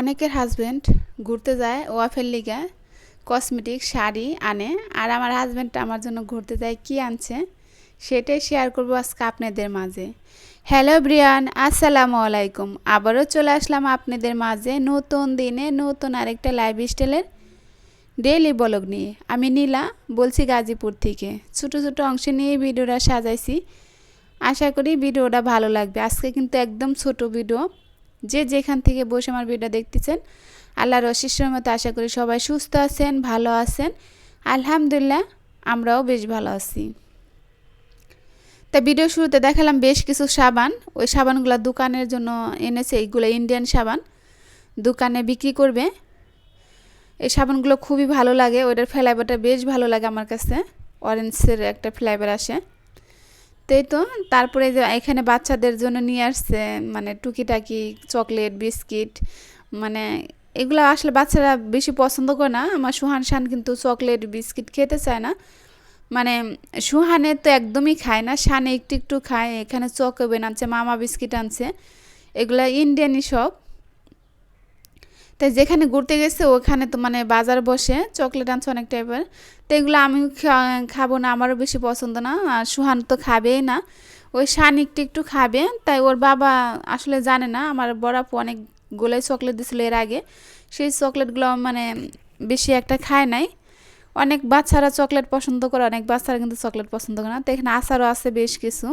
অনেকের হাজব্যান্ড ঘুরতে যায়, ওয়াফের লিগে কসমেটিক শাড়ি আনে। আর আমার হাজব্যান্ডটা আমার জন্য ঘুরতে যায়, কি আনছে সেটাই শেয়ার করব আজকে আপনাদের মাঝে। হ্যালো ব্রিয়ান আসসালামু আলাইকুম। আবারও চলে আসলাম আপনাদের মাঝে নতুন দিনে নতুন আরেকটা লাইফ স্টাইলের ডেইলি ব্লগ নিয়ে। আমি নীলা, বলছি গাজীপুর থেকে। ছোটো ছোটো অংশ নিয়ে ভিডিওটা সাজাইছি। আশা করি ভিডিওটা ভালো লাগবে। আজকে কিন্তু একদম ছোট ভিডিও। যে যেখান থেকে বসে আমার ভিডিও দেখতেছেন, আল্লাহর অশিষ্যের মতো আশা করি সবাই সুস্থ আছেন, ভালো আছেন। আলহামদুলিল্লাহ, আমরাও বেশ ভালো আছি। তা ভিডিও শুরুতে দেখালাম বেশ কিছু সাবান। ওই সাবানগুলো দোকানের জন্য এনেছে, এইগুলো ইন্ডিয়ান সাবান। দোকানে বিক্রি করবে। এই সাবানগুলো খুবই ভালো লাগে, ওইটার ফ্লেভারটা বেশ ভালো লাগে আমার কাছে। অরেঞ্জের একটা ফ্লেভার আসে। তাই তো? তারপরে এখানে বাচ্চাদের জন্য নিয়ে আসছে মানে টুকিটাকি চকলেট, বিস্কিট মানে এগুলো আসলে বাচ্চারা বেশি পছন্দ করে না। আমার সুহান শান কিন্তু চকলেট, বিস্কিট খেতে চায় না। মানে সুহানে তো একদমই খায় না, শানে একটু একটু খায়। এখানে চকোবেন আনছে, মামা বিস্কিট আনছে। এগুলা ইন্ডিয়ানই সব। তাই যেখানে ঘুরতে গেছে, ওখানে তো মানে বাজার বসে চকলেট আনছে অনেক টাইপের তো এগুলো আমি খাব না, আমারও বেশি পছন্দ না, আর সুহান তো খাবেই না। ওই শান একটু একটু খাবে, তাই ওর বাবা আসলে জানে না, আমার বড় আপু গোলাই চকলেট দিছিল এর আগে। সেই চকলেটগুলো মানে বেশি একটা খায় নাই। অনেক বাচ্চারা চকলেট পছন্দ করে, অনেক বাচ্চারা কিন্তু চকলেট পছন্দ করে না, তো এখানে আচারও আছে বেশ কিছু।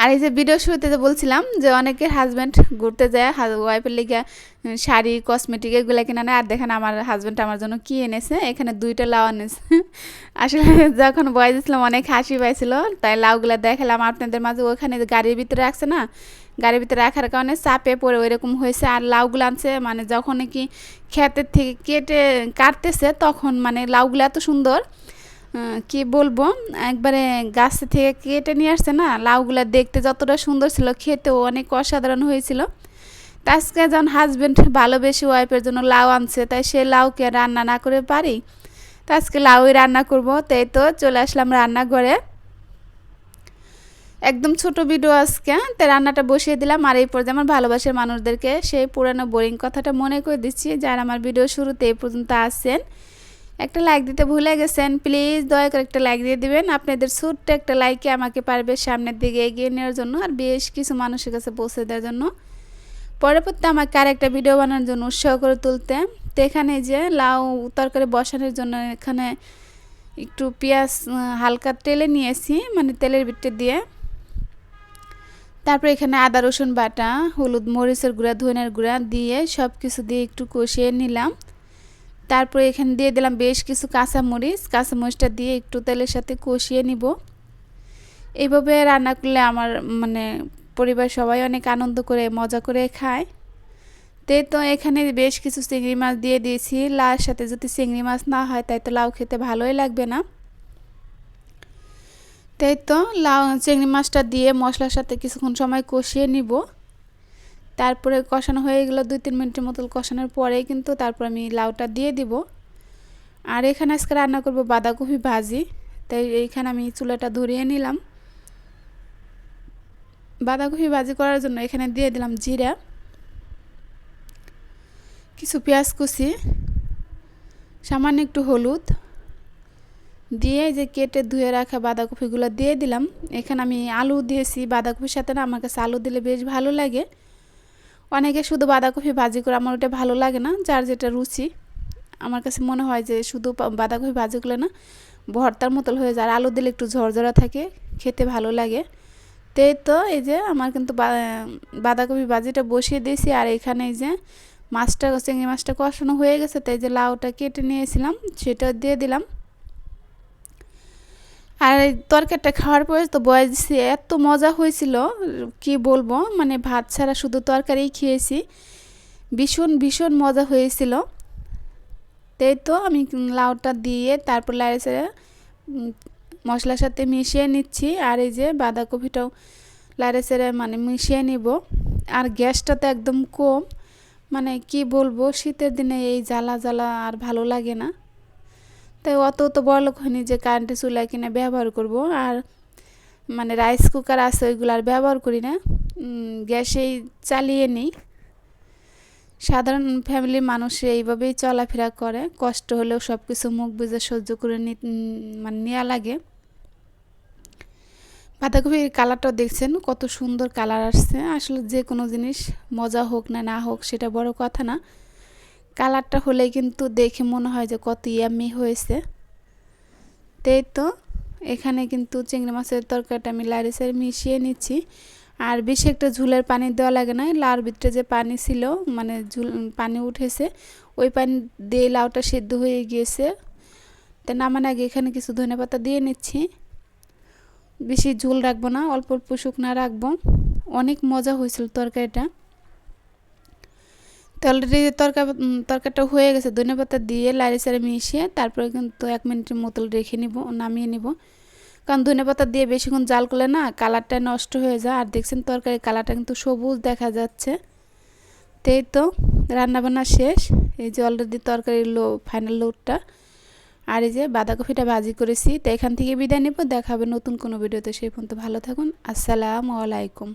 আর এই যে ভিডিও শুরুতে বলছিলাম যে অনেকের হাজব্যান্ড ঘুরতে যায় ওয়াইফের লিগে শাড়ি কসমেটিক এগুলো কিনে নেয়। আর দেখেন আমার হাজব্যান্ড আমার জন্য কি এনেছে? এখানে দুইটা লাউ এনেছে। আসলে যখন বয় দিয়েছিলাম অনেক হাসি পাইছিল, তাই লাউগুলো দেখালাম। আপনাদের মাঝে ওখানে গাড়ির ভিতরে রাখছে না, গাড়ির ভিতরে রাখার কারণে চাপে পড়ে ওইরকম হয়েছে। আর লাউগুলো আনছে মানে যখন কি ক্ষেতের থেকে কেটে কাটতেছে, তখন মানে লাউগুলো এত সুন্দর কি বলব? একবারে গাছ থেকে কেটে নিয়ে আসছে না? লাউগুলো দেখতে যতটা সুন্দর ছিল, খেতেও অনেক অসাধারণ হয়েছিল। আজকে যখন হাজব্যান্ড ভালোবেসে ওয়াইফের জন্য লাউ আনছে, তাই সে লাউকে রান্না না করে পারি। তা আজকে লাউই রান্না করব, তাই তো চলে আসলাম রান্নাঘরে। একদম ছোট ভিডিও আজকে, তাই রান্নাটা বসিয়ে দিলাম। আর এই পর্যায়ে আমার ভালোবাসার মানুষদেরকে সেই পুরানো বোরিং কথাটা মনে করে দিচ্ছি, যারা আমার ভিডিও শুরুতে এই পর্যন্ত আসছেন একটা লাইক দিতে ভুলে গেছেন প্লিজ দয়া করে একটা লাইক দিয়ে দিবেন। আপনাদের ছোট্ট একটা লাইকে আমাকে পারবে সামনের দিকে এগিয়ে নেওয়ার জন্য আর বেশ কিছু মানুষের কাছে পৌঁছে দেওয়ার জন্য। পরবর্তী আমাকে আর একটা ভিডিও বানানোর জন্য উৎসাহ করে তুলতে। তো এখানে যে লাউ তরকারি বসানোর জন্য এখানে একটু পেঁয়াজ হালকা তেলে নিয়েছি মানে তেলের ভিতরে দিয়ে। তারপর এখানে আদা রসুন বাটা, হলুদ মরিচের গুঁড়া, ধনের গুঁড়া দিয়ে সব কিছু দিয়ে একটু কষিয়ে নিলাম। তারপরে এখানে দিয়ে দিলাম বেশ কিছু কাঁচামরিচ। কাঁচামরিচটা দিয়ে একটু তেলের সাথে কষিয়ে নিব। এইভাবে রান্না করলে আমার মানে পরিবার সবাই অনেক আনন্দ করে, মজা করে খায়। তে তো এখানে বেশ কিছু চিংড়ি মাছ দিয়ে দিয়েছি। লাউর সাথে যদি চিংড়ি মাছ না হয় তাই তো লাউ খেতে ভালোই লাগবে না। তাই তো লাউ, চিংড়ি মাছটা দিয়ে মশলার সাথে কিছুক্ষণ সময় কষিয়ে নিব। তারপরে কষানো হয়ে গেলো দুই তিন মিনিটের মতো কষানোর পরেই কিন্তু তারপর আমি লাউটা দিয়ে দিব। আর এখানে আজকে রান্না করব বাঁধাকপি ভাজি, তাই এইখানে আমি চুলাটা ধরিয়ে নিলাম। বাঁধাকপি ভাজি করার জন্য এখানে দিয়ে দিলাম জিরা, কিছু পেঁয়াজ কুচি, সামান্য একটু হলুদ, দিয়ে যে কেটে ধুয়ে রাখা বাঁধাকপিগুলো দিয়ে দিলাম। এখানে আমি আলু দিয়েছি, বাঁধাকপির সাথে না আমার কাছে আলু দিলে বেশ ভালো লাগে। অনেকে শুধু বাঁধাকপি ভাজি করে আমার ওটা ভালো লাগে না, যার যেটা রুচি। আমার কাছে মনে হয় যে শুধু বাঁধাকপি ভাজি করলে না ভর্তার মতো হয়ে যায়, আর আলু দিলে একটু ঝরঝরা থাকে, খেতে ভালো লাগে। তো তো এই যে আমার কিন্তু বাঁধাকপি ভাজিটা বসিয়ে দিয়েছি, আর এখানে এই যে মাছটা, চিংড়ি মাছটা কষানো হয়ে গেছে তাই যে লাউটা কেটে নিয়েছিলাম, সেটা দিয়ে দিলাম। আর এই তরকারিটা খাওয়ার পরে তো বয়স এত মজা হয়েছিল, কি বলব মানে ভাত ছাড়া শুধু তরকারিই খেয়েছি। ভীষণ ভীষণ মজা হয়েছিল। তাই তো আমি লাউটা দিয়ে তারপর লাইসে মশলার সাথে মিশিয়ে নিচ্ছি, আর এই যে বাঁধাকপিটাও লাইসের মানে মিশিয়ে নিব। আর গ্যাসটা তো একদম কম মানে কি বলব, শীতের দিনে এই জ্বালা জ্বালা আর ভালো লাগে না। তাই অত তো বড়লোক হয়নি যে কারেন্টে চুলা কিনে ব্যবহার করব। আর মানে রাইস কুকার আছে, ওইগুলো আর ব্যবহার করি না। গ্যাসেই চালিয়ে নিই। সাধারণ ফ্যামিলির মানুষ এইভাবেই চলাফেরা করে। কষ্ট হলেও সব কিছু মুখ বুঝে সহ্য করে নি- মানে নেওয়া লাগে। বাঁধাকপির কালারটাও দেখছেন, কত সুন্দর কালার আসছে। আসলে যে কোনো জিনিস মজা হোক না না হোক, সেটা বড় কথা না। কালারটা হলে কিন্তু দেখে মনে হয় যে কত ইয়ামি হয়েছে। তাই তো, এখানে কিন্তু চিংড়ি মাছের তরকারিটা আমি লারিসের মিশিয়ে নিচ্ছি। আর বেশি একটা ঝুলের পানি দেওয়া লাগে না, লাউর ভিতরে যে পানি ছিল মানে ঝুল, পানি উঠেছে, ওই পানি দিয়ে লাউটা সিদ্ধ হয়ে গিয়েছে। তো নামার আগে এখানে কিছু ধনে পাতা দিয়ে নিচ্ছি। বেশি ঝোল রাখব না, অল্প অল্প শুকনা রাখব। অনেক মজা হয়েছিল তরকারিটা। তো অলরেডি তরকা তরকারিটা হয়ে গেছে, ধনে পাতা দিয়ে লাড়ি সাড়ে মিশিয়ে তারপরে কিন্তু এক মিনিটের মতো রেখে নিব, নামিয়ে নিব। কারণ ধনে পাতা দিয়ে বেশিক্ষণ জাল করলে না কালারটা নষ্ট হয়ে যায়, আর দেখছেন তরকারির কালারটা কিন্তু সবুজ দেখা যাচ্ছে। তাই তো, রান্নাবান্না শেষ, এই যে অলরেডি তরকারির লো ফাইনাল লোডটা আর এই যে বাঁধাকপিটা ভাজি করেছি, তো এখান থেকে বিদায় নেব, দেখা হবে নতুন কোনো ভিডিওতে, সেই পর্যন্ত ভালো থাকুন, আসসালামু আলাইকুম।